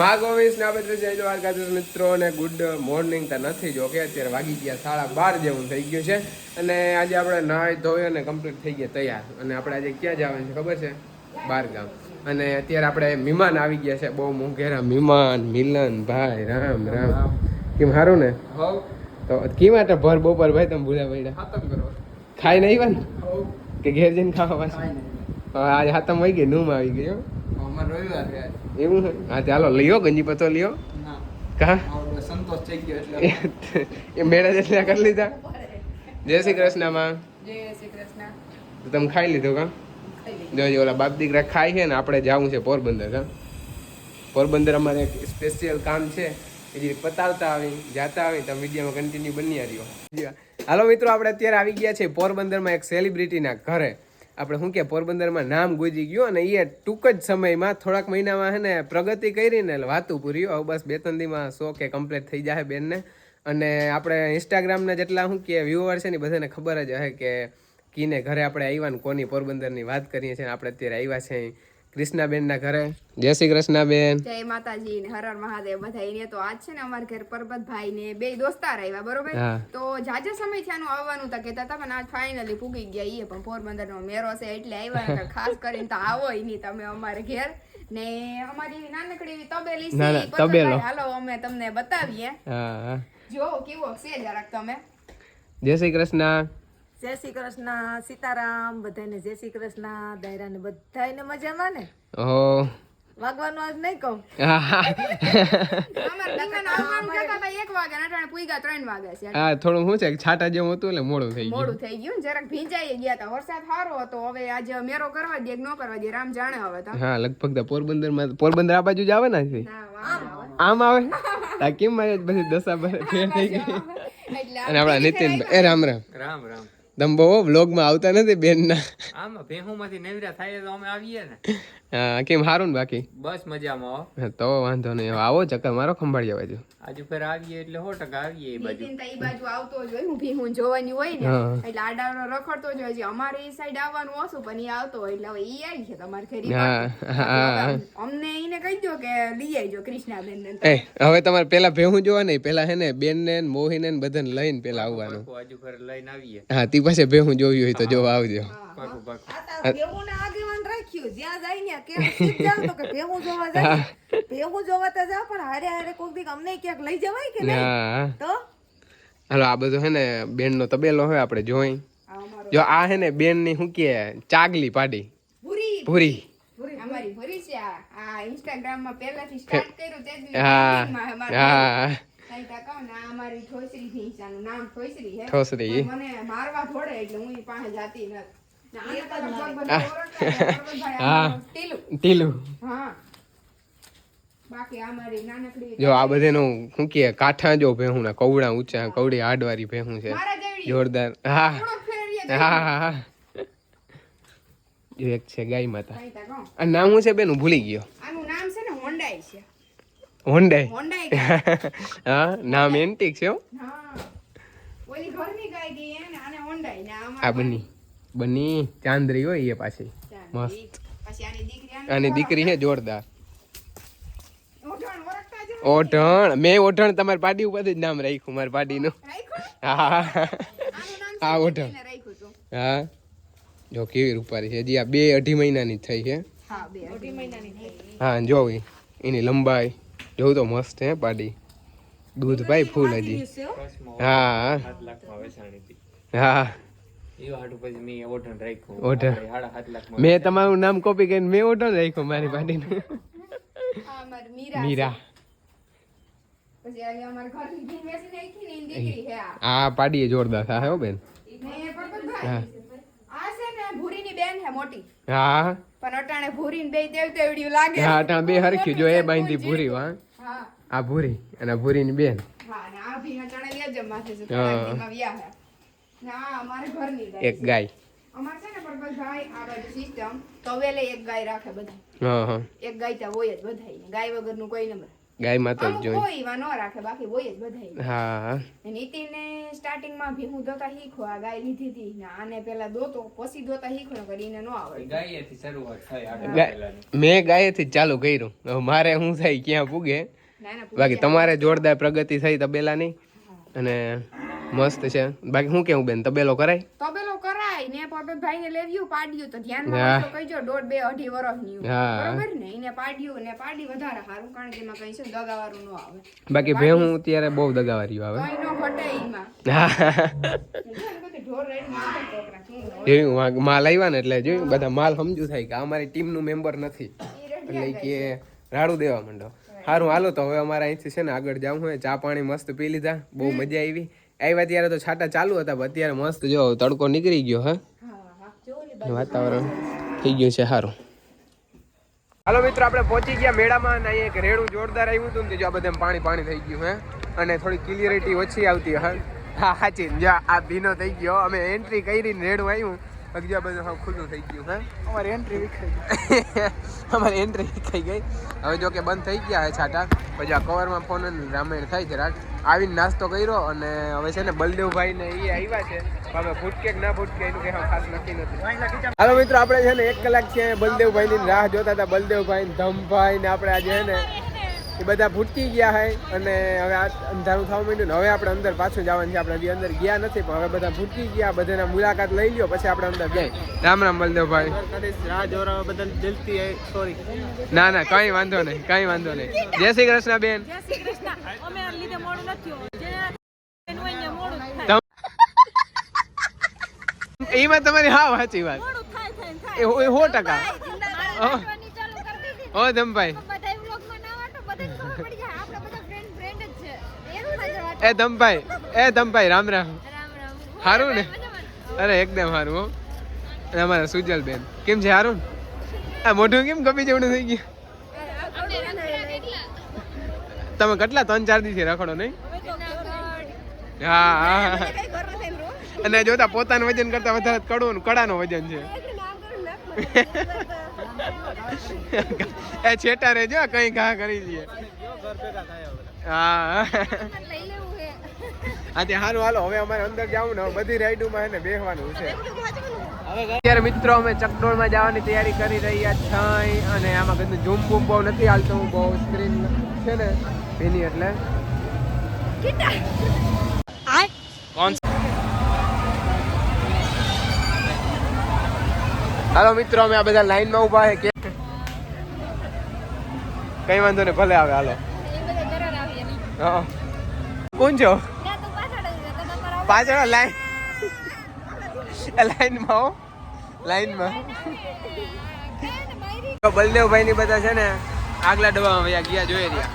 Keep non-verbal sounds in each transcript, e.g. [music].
મા ગોવિંદ ને આપણે જય દ્વારકાધીશ મિત્રો અને ગુડ મોર્નિંગ તો નથી જો. કે અત્યારે વાગી ગયા સાડા બાર જેવું થઈ ગયું છે. અને આજે આપણે નાહી ધોઈ અને કમ્પ્લીટ થઈ ગયા તૈયાર. અને આપણે આજે ક્યાં જવાનું છે ખબર છે? બાર ગામ અને અત્યારે આપણે મહેમાન આવી ગયા છે. બહુ મોંઘેરા મહેમાન મિલન ભાઈ રામ રામ. કેમ સારું ને? તો કેમ માટે ભર બપોર ભાઈ તમે ભૂલા પડ્યા? ખાઈ નહીં હવ કે ઘેર જઈને ખાવા પાછું? આજે હાથમ વહી ગઈ નૂમ આવી ગયો અમારે રવિવાર. એવું છે હા ચાલો લ્યો ગંજી પતો લ્યો. કા? સંતોષ થઈ ગયો એટલે. એ મેળા જેટલા કરી લીધા? જય શ્રી કૃષ્ણમાં જય શ્રી કૃષ્ણ. તમે ખાઈ લીધું કા? જોજો ઓલા બાપ દીકરા ખાય છે ને આપણે જવું છે પોરબંદર કા? પોરબંદર અમારે એક સ્પેશિયલ કામ છે. એ જે પતાવતા આવી જાતા આવી તો વિડીયોમાં કન્ટિન્યુ બની રહ્યો. હાલો મિત્રો આપણે અત્યારે આવી ગયા છે પોરબંદરમાં એક સેલિબ્રિટીના ઘરે. આપણે શું કે, પોરબંદરમાં નામ ગુજી ગયું અને એ ટૂંક જ સમયમાં થોડાક મહિનામાં હે ને પ્રગતિ કરીને વાતું પૂરી હવે બસ બે ત્રણ દીમાં સો કે કમ્પ્લીટ થઈ જાય બેનને. અને આપણે ઇન્સ્ટાગ્રામના જેટલા શું કે વ્યુઅર છે ને બધાને ખબર જ હશે કે કીને ઘરે આપણે આવ્યા ને કોની પોરબંદરની વાત કરીએ છીએ આપણે અત્યારે આવ્યા છે કૃષ્ણાબેનના ઘરે. જય શ્રી કૃષ્ણાબેન. જય માતાજી ને હર હર મહાદેવ બધા એને તો આજ છે ને અમારા ઘર પરબતભાઈ ને બે દોસ્તાર આવ્યા બરોબર? તો જાજા સમયથી આનું આવવાનું તા કેતા હતા પણ આજ ફાઇનલી પૂગી ગયા ઈએ પણ પોરબંદર નો મેરો છે એટલે આવ્યા ખાસ કરીને તો આવો નહીં તમે અમારે ઘેર. ને અમારી નાનકડી એવી તબેલી છે તબેલો. હાલો અમે તમને બતાવીએ. જો કેવો છે જરાક તમે. જય શ્રી કૃષ્ણ. જય શ્રી કૃષ્ણ સીતારામ બધાને જય શ્રી કૃષ્ણ દાયરાને બધાને મજામાં ને? ઓ વાગવાનું આજ નહીં કહું. [laughs] હા થોડું શું છે છાટા જેવું હતું એટલે મોડું થઈ મોડું થઈ ગયું જરાક ભીંજાઈ ગયા હતા વરસાદ સારો હતો હવે આજે મેરો કરવા દે કે ન કરવા દે રામ જાણે હવે તો. હા લગભગ તો પોરબંદરમાં પોરબંદર આ બાજુ જ આવે ને. આમ આવે? આ કેમ મારે પછી બાર ફેર થઈ ગઈ. એટલે અને આપણા નીતિન એ રામ રામ. રામ રામ. તમે બહુ વ્લોગમાં આવતા નથી બેન ના આમાં ભેહુમાંથી નેવરા થાય તો અમે આવીએ ને. કેમ સારું ને બાકી? બસ મજામાં તો વાંધો નહીં. આવો ચક્કર મારો ખંભાળિયા બાજુ. આજુ ફેર આવીએ એટલે સો ટકા આવીએ એ બાજુ. નીતિન તો ઈ બાજુ આવતો જ હોય હું ભીહું જોવાની હોય ને હા. એટલે આડાનો રખડતો જ હોય. છે અમારે એ સાઈડ આવવાનું ઓછું પણ એ આવતો હોય. એટલે હવે એ આવી છે તમારે ઘરે હા, હા. અમને એને કહી દો કે લઈ આવજો કૃષ્ણાબેન ને હવે તમારે પેલા ભેહું જોવા નહીં પેલા હે ને બેન ને મોહીને ને બધાને લઈને પેલા આવવાનું. આજુ ફેર લઈને આવીએ. હા તી પાસે ભેહું જોવી હોય તો જોવા આવજો. પાકું પાકું. આ ભેહું ને આગેવાન જ્યાં જાય ને કેમ જાવ તો કે ભેગું જોવા [laughs] જાય. ભેગું જોવા તો જાવ પણ હારે હારે કોઈક દી અમને ક્યાંક લઈ જવાય કે નહીં? હા. તો? હાલો આ બધું હે ને બેન નો તબેલો હોય આપણે જોઈ. જો આ હે ને બેનની શું કે ચાગલી પાડી. ભૂરી. પૂરી અમારી ભૂરી છે આ. આ ઇન્સ્ટાગ્રામમાં પહેલાથી સ્ટાર્ટ કર્યું તે જ હા trending માં અમારે હા કઈ કાકા ને આ અમારી ઠોસરી નામ ઠોસરી હે. ઠોસરી. પણ મને મારવા થોડે એટલે હું પાસે જાતી નથી. બધા હા. ટીલું. ટીલું હા બાકી આ મારી નાનકડી જો આ બધાનું શું કે કાંઠા જો ભેહું ના કવડા ઊંચા કવડી હાડવારી ભેહું છે જોરદાર હા હા હા હા જો એક છે ગાય માતા આ નામ શું છે બેન હું ભૂલી ગયો આનું નામ છે ને હોન્ડાઈ છે હોન્ડાઈ હોન્ડાઈ હા નામ એન્ટિક છે હો હા ઓલી ઘરની ગાય ગઈ હે આને હોન્ડાઈ ને આ બની બની ચાંદરી હોય એ પાછી. મસ્ત. આની દીકરી આને અને દીકરી છે જોરદાર. ઓઢણ મેં ઓઢણ તમારી પાડી ઉપર જ નામ રાખ્યું મારી પાડીનું. હા. હા ઓઢણ. હા. જો કેવી રૂપારી છે. હજી આ બે અઢી મહિનાની જ થઈ છે. હા બે અઢી મહિનાની થઈ. હા જો ઈ. એની લંબાઈ જોઉં તો મસ્ત હે પાડી. દૂધ ભાઈ ફૂલ હજી. હા. હા. મેં તમારું નામ કોપી કરીને મેં ઓઢણ રાખ્યું મારી પાડીનું મીરા હા ને હે પાડીએ જોરદાર. થાય હો બેન. ને પરબતભાઈ, આ છે ને ભૂરીની બેન હે મોટી. હા. પણ અટાણે બે લાગે હા અટાણ બે હરખ્યું જો એ બાંધી ભૂરી હા હા. આ ભૂરી અને આ ભૂરીની બેન. હા આ ભીન અટાણે લેજે માથે એક ગાય. અમારે છે ને પરબતભાઈ આ બાજુ સિસ્ટમ તવેલે એક ગાય રાખે બધા હા હા. એક ગાય ત્યાં હોય જ બધાય. ગાય વગરનું કોઈ નંબર. ગાય માતા જ જોઈ. હોય એવા ન રાખે બાકી હોય જ બધાય. હા હા. નીતિને સ્ટાર્ટિંગમાં ભીહું દોતા શીખો આ ગાય લીધી હતી. ને આને પેલા દોતો પછી દોતા શીખો ને કરીને ન આવડે. ગાયેથી શરૂઆત થાય આગળ મેં ગાયેથી જ ચાલુ કર્યું. હવે મારે શું થાય ક્યાં પૂગે? ના ના બાકી તમારે જોરદાર પ્રગતિ થઈ તબેલાની. અને મસ્ત છે. બાકી શું કેવું બેન તબેલો કરાય? તબેલો કરાય. ને પરબતભાઈ ને લેવ્યું પાડ્યું. તો હા. ધ્યાનમાં કહીજો દોઢ બે અઢી વર્ષની. હા. બરોબર ને? એને પાડ્યું ને પાડી વધારે સારું કારણ કે એમાં કઈ છે દગાવારું ન આવે. બાકી ભેહું અત્યારે બહુ દગાવારી આવે. કઈ નો ઘટે એમાં. હા. ને? જોયું માલ આવ્યા ને એટલે જોયું બધા માલ સમજુ થાય કે અમારી અમારી ટીમનું મેમ્બર નથી. એટલે કે રાડું દેવા માંડો. સારું હાલો તો હવે અમારે અહીંથી છે ને આગળ જવું હોય ચા પાણી મસ્ત પી લીધા. બહુ મજા આવી આવ્યા ત્યારે તો છાટા ચાલુ હતા, પણ અત્યારે મસ્ત જો તડકો નીકળી ગયો, હા? વાતાવરણ થઈ ગયું છે સારું. હાલો મિત્રો, આપણે પહોંચી ગયા મેળામાં અને એક રેડું જોરદાર આવ્યું હતું ને જો આ બધા પાણી પાણી થઈ ગયું, હે? અને થોડી ક્લિયરિટી ઓછી આવતી, હા? હા, સાચી. જો, આ ભીનો થઈ ગયો. અમે એન્ટ્રી કરીને રેડું આવ્યું. આ બધું હાવ ખુલ્લું થઈ ગયું હે. અમારી એન્ટ્રી વિખાઈ [laughs] અમારી એન્ટ્રી વિખાઈ ગઈ. હવે જો કે બંધ થઈ ગયા હે છાટા. પછી આ કવરમાં ફોન રામાયણ થાય છે રાખ આવીને નાસ્તો કર્યો અને હવે છે ને બલદેવભાઈ ને એ આવ્યા છે. હવે ફૂટકે ના ફૂટકે એનું કઈ ખાસ નક્કી નથી. હાલો મિત્રો આપણે છે ને એક કલાક છે બલદેવભાઈ ની રાહ જોતા હતા. બલદેવભાઈ ને ધમભાઈ ને આપણે આજે છે ને એ બધા ભૂટકી ગયા હે અને હવે આ અંધારું થવા માંડ્યું ને હવે આપણે અંદર પાછું જવાનું છે. આપણે હજી અંદર ગયા નથી પણ હવે બધા ભૂટકી ગયા બધાના મુલાકાત લઈ લ્યો પછી આપણે અંદર જાય રામ રામ બલદેવભાઈ. રાહ જોરાવા બદલ દિલથી સોરી ના ના કઈ વાંધો નહીં કઈ વાંધો નહીં. જય શ્રી કૃષ્ણ બેન. જય શ્રી કૃષ્ણ. અમે આ લીધે મોડું નથી થયું. જે એનું અહીંયા મોડું એમાં તમારી હા સાચી વાત. એ હો- સો ટકા. ઓ ધમભાઈ બધા વ્લોગમાં ના વાટો બધાને ખબર પડી જાય આપણે બધા ફ્રેન્ડ ફ્રેન્ડ જ છે એવું થાય છે વાતો. એ ધમભાઈ એ ધમભાઈ રામ રામ. રામ રામ. હારું ને? અરે એકદમ સારું હો. અને અમારા સુજલ બેન કેમ છે સારું ને? આ મોઢું કેમ કપી જેવડું થઈ ગયું? તમે કેટલા ત્રણ ચાર દિવસથી રખડો નહીં? હા હા અને જોતા પોતાનું વજન કરતા વધારે કડવું કડાનું વજન છે. [laughs] એ છેટા રેજો કઈ ઘા કરી લઈએ હા. હા તે સારું હાલો હવે અમારે અંદર જવું ને બધી રાઈડોમાં એને બેસવાનું છે. અત્યારે મિત્રો અમે ચકડોળમાં જવાની તૈયારી કરી રહ્યા છીએ અને આમાં કદું ઝૂમ બૂમ બહુ નથી હાલતું બહુ સ્ક્રીન છે ને એની એટલે. કોણ હાલો મિત્રો અમે આ બધા લાઈનમાં ઊભા છે. કે કઈ વાંધો ને ભલે આવે હાલો. હા. કોણ છો ત્યાં તું પાછળ આવી જા, તો તમારા પાછળ લાઈન લાઈનમાં હો. લાઈનમાં બલદેવભાઈ ની બધા છે ને આગલા ડબ્બામાં ભાઈ ગયા જોઈએ રહ્યા.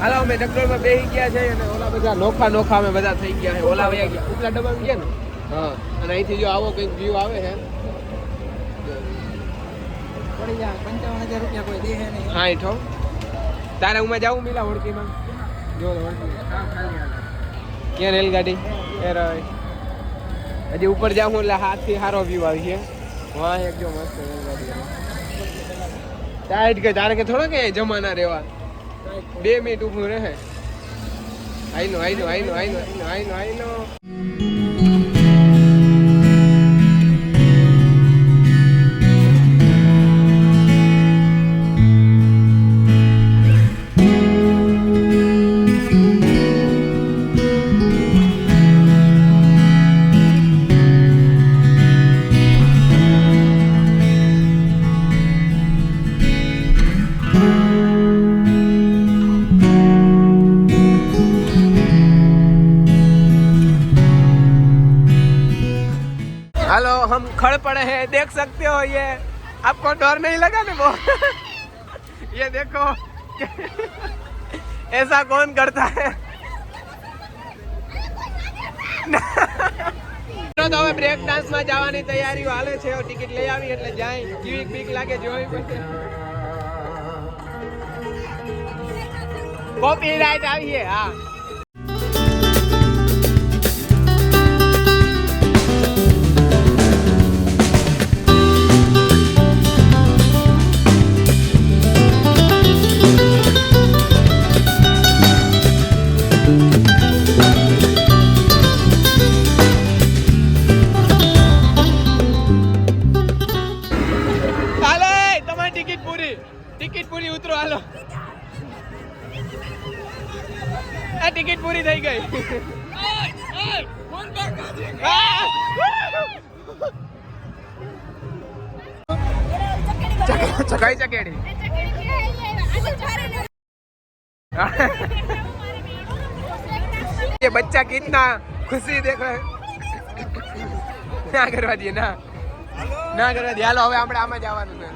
હાલો અમે ડગડોળમાં બેસી ગયા છે અને ઓલા બધા નોખા નોખા અમે બધા થઈ ગયા છે. ઓલા વયા ગયા. ઉપલા ડબ્બામાં ગયા ને? હા. અને અહીંથી જો આવો કંઈક વ્યૂ આવે છે. હા હેઠો. તારે હું જાઉં મિલા ઓળખીમાં જો ક્યાં રેલગાડી? એ રહી હજી ઉપર જાઉં એટલે હાથથી સારો વ્યૂ આવી છે. વાહ, એક જો મસ્ત રેલગાડી ટાઈટ કે, તારે કે થોડો કે જમાના રહેવા? બે મિનિટ ઊભું રહે. આઈનો આઈનો આઈનો આઈ નો આઈનો આઈનો हेलो हम खड़ पड़े हैं देख सकते हो ये आपको डर नहीं लगा ना वो ये देखो ऐसा कौन करता है તો હવે બ્રેક ડાન્સ માં જવાની તૈયારીઓ હાલે છે ટિકિટ લઈ આવી એટલે જાય કેવી બીક લાગે જોઈ પછી કોપી રાઈટ આવીએ હા ચક- ચકાઈ ચકેડી ये बच्चा कितना खुशी देखो ના કરવા દે ના ના કરવા દે હાલો હવે આપણે આમાં જવાનું છે